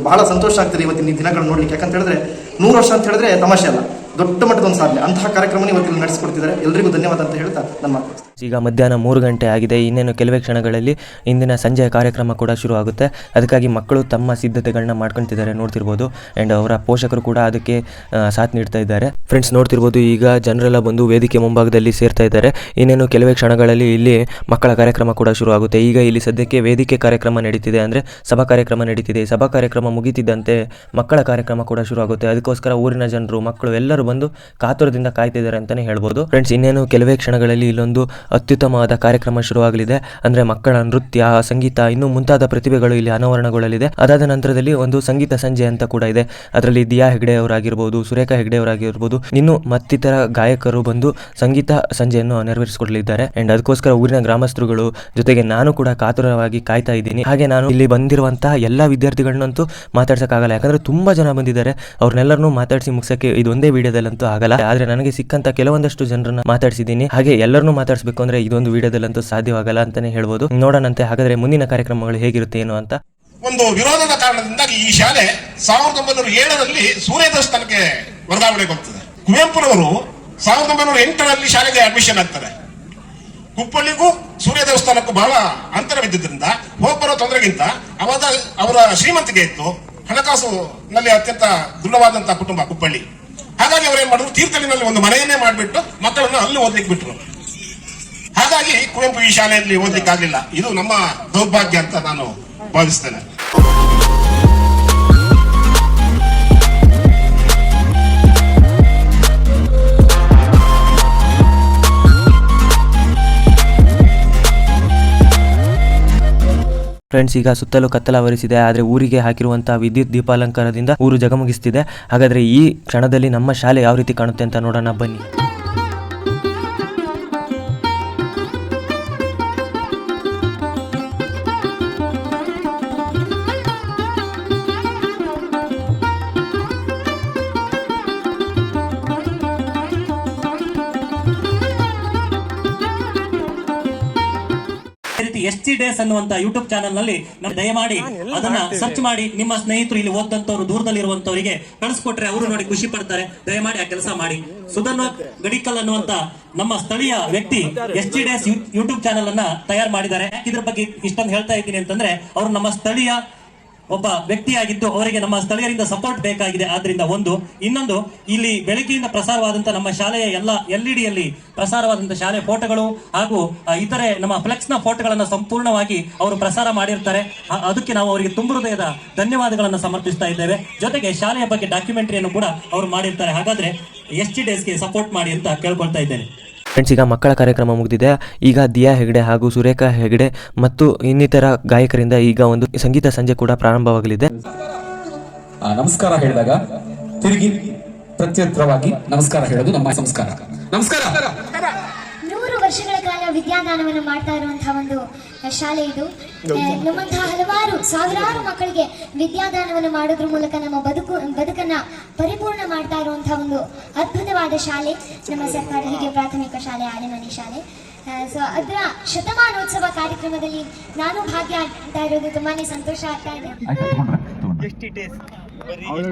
ಬಹಳ ಸಂತೋಷ ಆಗ್ತದೆ ಇವತ್ತಿನ ದಿನಗಳನ್ನ ನೋಡ್ಲಿಕ್ಕೆ. ಯಾಕಂತ ಹೇಳಿದ್ರೆ ನೂರು ವರ್ಷ ಅಂತ ಹೇಳಿದ್ರೆ ತಮಾಷೆ ಅಲ್ಲ. ದೊಡ್ಡ ಮಟ್ಟದ ಒಂದು ಸಾಧನೆ. ಅಂತಹ ಕಾರ್ಯಕ್ರಮವನ್ನು ಇವತ್ತಿಲ್ಲಿ ನಡೆಸಿಕೊಡ್ತಿದ್ದಾರೆ. ಎಲ್ಲರಿಗೂ ಧನ್ಯವಾದ ಅಂತ ಹೇಳ್ತಾ ನನ್ನ ಮಾತು ಈಗ ಮಧ್ಯಾಹ್ನ ಮೂರು ಗಂಟೆ ಆಗಿದೆ. ಇನ್ನೇನು ಕೆಲವೇ ಕ್ಷಣಗಳಲ್ಲಿ ಇಂದಿನ ಸಂಜೆಯ ಕಾರ್ಯಕ್ರಮ ಕೂಡ ಶುರು ಆಗುತ್ತೆ ಅದಕ್ಕಾಗಿ ಮಕ್ಕಳು ತಮ್ಮ ಸಿದ್ಧತೆಗಳನ್ನ ಮಾಡ್ಕೊತಿದ್ದಾರೆ ನೋಡ್ತಿರ್ಬೋದು. ಆ್ಯಂಡ್ ಅವರ ಪೋಷಕರು ಕೂಡ ಅದಕ್ಕೆ ಸಾಥ್ ನೀಡ್ತಾ ಇದ್ದಾರೆ. ಫ್ರೆಂಡ್ಸ್ ನೋಡ್ತಿರ್ಬೋದು, ಈಗ ಜನರೆಲ್ಲ ಬಂದು ವೇದಿಕೆ ಮುಂಭಾಗದಲ್ಲಿ ಸೇರ್ತಾ ಇದ್ದಾರೆ. ಇನ್ನೇನು ಕೆಲವೇ ಕ್ಷಣಗಳಲ್ಲಿ ಇಲ್ಲಿ ಮಕ್ಕಳ ಕಾರ್ಯಕ್ರಮ ಕೂಡ ಶುರು ಆಗುತ್ತೆ ಈಗ ಇಲ್ಲಿ ಸದ್ಯಕ್ಕೆ ವೇದಿಕೆ ಕಾರ್ಯಕ್ರಮ ನಡೀತಿದೆ ಅಂದರೆ ಸಭಾ ಕಾರ್ಯಕ್ರಮ ನಡೀತಿದೆ. ಸಭಾ ಕಾರ್ಯಕ್ರಮ ಮುಗಿತಿದ್ದಂತೆ ಮಕ್ಕಳ ಕಾರ್ಯಕ್ರಮ ಕೂಡ ಶುರು ಆಗುತ್ತೆ ಅದಕ್ಕೋಸ್ಕರ ಊರಿನ ಜನರು, ಮಕ್ಕಳು ಎಲ್ಲರೂ ಬಂದು ಕಾತುರದಿಂದ ಕಾಯ್ತಿದ್ದಾರೆ ಅಂತಾನೆ ಹೇಳ್ಬೋದು. ಫ್ರೆಂಡ್ಸ್ ಇನ್ನೇನು ಕೆಲವೇ ಕ್ಷಣಗಳಲ್ಲಿ ಇಲ್ಲೊಂದು ಅತ್ಯುತ್ತಮವಾದ ಕಾರ್ಯಕ್ರಮ ಶುರುವಾಗಲಿದೆ. ಅಂದ್ರೆ ಮಕ್ಕಳ ನೃತ್ಯ, ಸಂಗೀತ, ಇನ್ನೂ ಮುಂತಾದ ಪ್ರತಿಭೆಗಳು ಇಲ್ಲಿ ಅನಾವರಣಗೊಳ್ಳಲಿದೆ. ಅದಾದ ನಂತರದಲ್ಲಿ ಒಂದು ಸಂಗೀತ ಸಂಜೆ ಅಂತ ಕೂಡ ಇದೆ. ಅದರಲ್ಲಿ ದಿಯಾ ಹೆಗ್ಡೆ ಅವರಾಗಿರ್ಬೋದು, ಸುರೇಖಾ ಹೆಗ್ಡೆ ಅವರಾಗಿರ್ಬೋದು, ಇನ್ನು ಮತ್ತಿತರ ಗಾಯಕರು ಬಂದು ಸಂಗೀತ ಸಂಜೆಯನ್ನು ನೆರವೇರಿಸಿಕೊಡಲಿದ್ದಾರೆ. ಅಂಡ್ ಅದಕ್ಕೋಸ್ಕರ ಊರಿನ ಗ್ರಾಮಸ್ಥರುಗಳು ಜೊತೆಗೆ ನಾನು ಕೂಡ ಕಾತುರವಾಗಿ ಕಾಯ್ತಾ ಇದ್ದೀನಿ. ಹಾಗೆ ನಾನು ಇಲ್ಲಿ ಬಂದಿರುವಂತಹ ಎಲ್ಲ ವಿದ್ಯಾರ್ಥಿಗಳನ್ನಂತೂ ಮಾತಾಡ್ಸೋಕ್ಕಾಗಲ್ಲ. ಯಾಕಂದ್ರೆ ತುಂಬಾ ಜನ ಬಂದಿದ್ದಾರೆ. ಅವ್ರನ್ನೆಲ್ಲರನ್ನೂ ಮಾತಾಡಿಸಿ ಮುಗಿಸೋಕ್ಕೆ ಇದೊಂದೇ ಒಂದೇ ವಿಡಿಯೋದಲ್ಲಂತೂ ಆಗಲ್ಲ. ಆದ್ರೆ ನನಗೆ ಸಿಕ್ಕಂತ ಕೆಲವೊಂದಷ್ಟು ಜನರನ್ನ ಮಾತಾಡಿಸಿದ್ದೀನಿ. ಹಾಗೆ ಎಲ್ಲರನ್ನೂ ಮಾತಾಡಿಸಬೇಕು ಅಂದ್ರೆ ಇದೊಂದು ವಿಡಿಯೋದಲ್ಲಂತೂ ಸಾಧ್ಯವಾಗಲ್ಲ ಅಂತಾನೆ ಹೇಳ್ಬೋದು. ನೋಡೋಣಂತೆ ಹಾಗಾದ್ರೆ ಮುಂದಿನ ಕಾರ್ಯಕ್ರಮಗಳು ಹೇಗಿರುತ್ತೆ ಏನು ಅಂತ. ಒಂದು ವಿರೋಧದ ಕಾರಣದಿಂದಾಗಿ ಈ ಶಾಲೆ ಸಾವಿರದ ಒಂಬೈನೂರ ಏಳರಲ್ಲಿ ಸೂರ್ಯ ದೇವಸ್ಥಾನಕ್ಕೆ ಬರ್ತದೆ. ಕುವೆಂಪುರವರು ಸಾವಿರದ ಒಂಬೈನೂರ ಎಂಟರಲ್ಲಿ ಶಾಲೆಗೆ ಅಡ್ಮಿಷನ್ ಆಗ್ತಾರೆ. ಕುಪ್ಪಳ್ಳಿಗೂ ಸೂರ್ಯ ದೇವಸ್ಥಾನಕ್ಕೂ ಬಹಳ ಅಂತರವಿದ್ದರಿಂದ ಹೋಗ್ಬರೋ ತೊಂದರೆಗಿಂತ ಅವಾಗ ಅವರ ಶ್ರೀಮಂತಿಗೆ ಇತ್ತು. ಹಣಕಾಸು ನಲ್ಲಿ ಅತ್ಯಂತ ದೃಢವಾದಂತಹ ಕುಟುಂಬ ಕುಪ್ಪಳ್ಳಿ. ಹಾಗಾಗಿ ಅವ್ರು ಏನ್ ಮಾಡಿದ್ರು? ತೀರ್ಥಹಳ್ಳಿನಲ್ಲಿ ಒಂದು ಮನೆಯನ್ನೇ ಮಾಡಿಬಿಟ್ಟು ಮಕ್ಕಳನ್ನು ಅಲ್ಲಿ ಓದ್ಲಿಕ್ಕೆ ಬಿಟ್ರು. ಹಾಗಾಗಿ ಕುವೆಂಪು ಈ ಶಾಲೆಯಲ್ಲಿ ಓದ್ಲಿಕ್ಕೆ ಆಗ್ಲಿಲ್ಲ ಇದು ನಮ್ಮ ದೌರ್ಭಾಗ್ಯ ಅಂತ ನಾನು ಭಾವಿಸ್ತೇನೆ. ಫ್ರೆಂಡ್ಸ್, ಈಗ ಸುತ್ತಲೂ ಕತ್ತಲಾವರಿಸಿದೆ ಆದರೆ ಊರಿಗೆ ಹಾಕಿರುವಂತಹ ವಿದ್ಯುತ್ ದೀಪಾಲಂಕಾರದಿಂದ ಊರು ಜಗಮಗಿಸ್ತಿದೆ. ಹಾಗಾದ್ರೆ ಈ ಕ್ಷಣದಲ್ಲಿ ನಮ್ಮ ಶಾಲೆ ಯಾವ ರೀತಿ ಕಾಣುತ್ತೆ ಅಂತ ನೋಡೋಣ ಬನ್ನಿ. ಎಸ್ ಅನ್ನುವಂತ ಯೂಟ್ಯೂಬ್ ಚಾನಲ್ನಲ್ಲಿ ದಯಮಾಡಿ ಅದನ್ನ ಸರ್ಚ್ ಮಾಡಿ ನಿಮ್ಮ ಸ್ನೇಹಿತರು ಇಲ್ಲಿ ಓದಂತವ್ರು ದೂರದಲ್ಲಿರುವಂತವರಿಗೆ ಕಳಿಸ್ಕೊಟ್ರೆ ಅವರು ನೋಡಿ ಖುಷಿ ಪಡ್ತಾರೆ. ದಯಮಾಡಿ ಆ ಕೆಲಸ ಮಾಡಿ. ಸುಧನ್ ಗಡಿಕಲ್ ಅನ್ನುವಂತ ನಮ್ಮ ಸ್ಥಳೀಯ ವ್ಯಕ್ತಿ S T S YouTube channel ಅನ್ನ ತಯಾರು ಮಾಡಿದ್ದಾರೆ. ಯಾಕೆ ಇದ್ರ ಬಗ್ಗೆ ಇಷ್ಟೊಂದು ಹೇಳ್ತಾ ಇದ್ದೀನಿ ಅಂತಂದ್ರೆ ಅವರು ನಮ್ಮ ಸ್ಥಳೀಯ ಒಬ್ಬ ವ್ಯಕ್ತಿಯಾಗಿದ್ದು ಅವರಿಗೆ ನಮ್ಮ ಸ್ಥಳೀಯರಿಂದ ಸಪೋರ್ಟ್ ಬೇಕಾಗಿದೆ. ಆದ್ರಿಂದ ಒಂದು, ಇನ್ನೊಂದು, ಇಲ್ಲಿ ಬೆಳಗ್ಗೆಯಿಂದ ಪ್ರಸಾರವಾದಂತಹ ನಮ್ಮ ಶಾಲೆಯ ಎಲ್ಲ ಎಲ್ ಡಿಯಲ್ಲಿ ಪ್ರಸಾರವಾದಂತಹ ಶಾಲೆ ಫೋಟೋಗಳು ಹಾಗೂ ಇತರೆ ನಮ್ಮ ಫ್ಲೆಕ್ಸ್ನ ಫೋಟೋಗಳನ್ನು ಸಂಪೂರ್ಣವಾಗಿ ಅವರು ಪ್ರಸಾರ ಮಾಡಿರ್ತಾರೆ. ಅದಕ್ಕೆ ನಾವು ಅವರಿಗೆ ತುಂಬ ಹೃದಯದ ಧನ್ಯವಾದಗಳನ್ನು ಸಮರ್ಪಿಸ್ತಾ ಇದ್ದೇವೆ. ಜೊತೆಗೆ ಶಾಲೆಯ ಬಗ್ಗೆ ಡಾಕ್ಯುಮೆಂಟರಿಯನ್ನು ಕೂಡ ಅವರು ಮಾಡಿರ್ತಾರೆ. ಹಾಗಾದ್ರೆ ಎಸ್ ಟಿ ಡೇಸ್ಗೆ ಸಪೋರ್ಟ್ ಮಾಡಿ ಅಂತ ಕೇಳ್ಕೊಳ್ತಾ ಇದ್ದೇನೆ. ಫ್ರೆಂಡ್ಸ್ ಈಗ ಮಕ್ಕಳ ಕಾರ್ಯಕ್ರಮ ಮುಗಿದಿದೆ. ಈಗ ದಿಯಾ ಹೆಗಡೆ ಹಾಗೂ ಸುರೇಖಾ ಹೆಗಡೆ ಮತ್ತು ಇನ್ನಿತರ ಗಾಯಕರಿಂದ ಈಗ ಒಂದು ಸಂಗೀತ ಸಂಜೆ ಕೂಡ ಪ್ರಾರಂಭವಾಗಲಿದೆ. ನಮಸ್ಕಾರ ಹೇಳಿದಾಗ ತಿರುಗಿ ಪ್ರತ್ಯುತ್ತರವಾಗಿ ನಮಸ್ಕಾರ ಹೇಳೋದು ನಮ್ಮ ಸಂಸ್ಕಾರ. ನಮಸ್ಕಾರ! ನೂರು ವರ್ಷಗಳ ಕಾಲ ವಿದ್ಯಾದಾನವನ್ನು ಮಾಡ್ತಾ ಇರುವಂತಹ ಒಂದು ಶಾಲೆ ಇದು. ನಮ್ಮಂತಹ ಹಲವಾರು ಸಾವಿರಾರು ಮಕ್ಕಳಿಗೆ ವಿದ್ಯಾದಾನವನ್ನು ಮಾಡೋದ್ರ ಮೂಲಕ ನಮ್ಮ ಬದುಕು ಬದುಕನ್ನ ಪರಿಪೂರ್ಣ ಮಾಡ್ತಾ ಇರುವಂತಹ ಒಂದು ಅದ್ಭುತವಾದ ಶಾಲೆ. ನಮ್ಮ ಸರ್ಕಾರಿ ಹಿರಿಯ ಪ್ರಾಥಮಿಕ ಶಾಲೆ ಆಲೆಮನೆ ಶಾಲೆ. ಸೊ ಅದರ ಶತಮಾನೋತ್ಸವ ಕಾರ್ಯಕ್ರಮದಲ್ಲಿ ನಾನು ಭಾಗಿಯಾಗ್ತಾ ಇರೋದು ತುಂಬಾನೇ ಸಂತೋಷ ಆಗ್ತಾ ಇದೆ.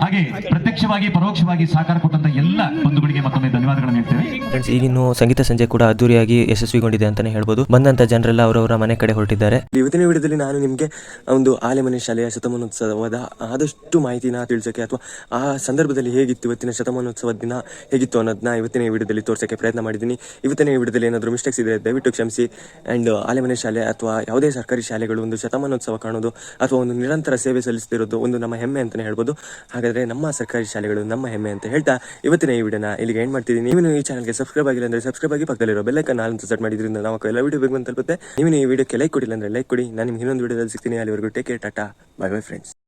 ಹಾಗೆ ಪ್ರತ್ಯಕ್ಷವಾಗಿ ಪರೋಕ್ಷವಾಗಿ ಸಹಕಾರ ಕೊಟ್ಟಂತ ಎಲ್ಲ ಬಂಧುಗಳಿಗೆ ಮತ್ತೊಮ್ಮೆ ಧನ್ಯವಾದಗಳನ್ನು ಹೇಳ್ತೇವೆ. ಫ್ರೆಂಡ್ಸ್ ಈಗಿನ್ನು ಸಂಗೀತ ಸಂಜೆ ಕೂಡ ಅದ್ದೂರಿಯಾಗಿ ಯಶಸ್ವಿಗೊಂಡಿದೆ ಅಂತಾನೆ ಹೇಳ್ಬೋದು. ಬಂದಂತ ಜನರೆಲ್ಲ ಅವರವರ ಮನೆ ಕಡೆ ಹೊರಟಿದ್ದಾರೆ. ಇವತ್ತಿನ ವಿಡಿಯೋದಲ್ಲಿ ನಾನು ನಿಮಗೆ ಒಂದು ಆಲೆಮನೆ ಶಾಲೆಯ ಶತಮಾನೋತ್ಸವದ ಆದಷ್ಟು ಮಾಹಿತಿನ ತಿಳಿಸೋಕೆ ಅಥವಾ ಆ ಸಂದರ್ಭದಲ್ಲಿ ಹೇಗಿತ್ತು ಇವತ್ತಿನ ಶತಮಾನೋತ್ಸವದ ದಿನ ಹೇಗಿತ್ತು ಅನ್ನೋದನ್ನ ಇವತ್ತಿನ ವಿಡಿಯೋದಲ್ಲಿ ತೋರಿಸೋಕೆ ಪ್ರಯತ್ನ ಮಾಡಿದ್ದೀನಿ. ಇವತ್ತಿನ ವಿಡಿಯೋದಲ್ಲಿ ಏನಾದರೂ ಮಿಸ್ಟೇಕ್ಸ್ ಇದ್ರೆ ದಯವಿಟ್ಟು ಕ್ಷಮಿಸಿ. ಆ್ಯಂಡ್ ಆಲೆಮನೆ ಶಾಲೆ ಅಥವಾ ಯಾವುದೇ ಸರ್ಕಾರಿ ಶಾಲೆಗಳು ಒಂದು ಶತಮಾನೋತ್ಸವ ಕಾಣೋದು ಅಥವಾ ಒಂದು ನಿರಂತರ ಸೇವೆ ಸಲ್ಲಿಸ್ತಿರೋದು ಒಂದು ನಮ್ಮ ಹೆಮ್ಮೆ ಅಂತಲೇ ಹೇಳ್ಬೋದು. ಹಾಗಾದರೆ ನಮ್ಮ ಸರ್ಕಾರಿ ಶಾಲೆಗಳು ನಮ್ಮ ಹೆಮ್ಮೆ ಅಂತ ಹೇಳ್ತಾ ಇವತ್ತಿನ ಈ ವಿಡಿಯೋನ ಇಲ್ಲಿಗೆ ಏನು ಮಾಡ್ತಿದ್ದೀನಿ. ನೀವು ಈ ಚಾನಲ್ಗೆ ಸಬ್ಸ್ಕ್ರೈಬ್ ಆಗಿಲ್ಲ ಅಂದರೆ ಸಬ್ಸ್ಕ್ರೈಬ್ ಆಗಿ ಪಕ್ಕದಲ್ಲಿರೋ ಬೆಲ್ಲೈಕನ್ ನಾಲ್ಕು ಸೆಟ್ ಮಾಡಿದ್ರಿಂದ ನಾವು ಎಲ್ಲ ವಿಡಿಯೋ ಬೇಕು ಅಂತ ತಲುಪುತ್ತೆ ನೀವು ಈ ವಿಡಿಯೋಕ್ಕೆ ಲೈಕ್ ಕೊಡಿಲ್ಲ ಅಂದರೆ ಲೈಕ್ ಕೊಡಿ. ನಾನು ನಿಮ್ಗೆ ಇನ್ನೊಂದು ವಿಡಿಯೋದಲ್ಲಿ ಸಿಗ್ತೀನಿ. ಅಲ್ಲಿವರೆಗೂ take care tata. Bye bye friends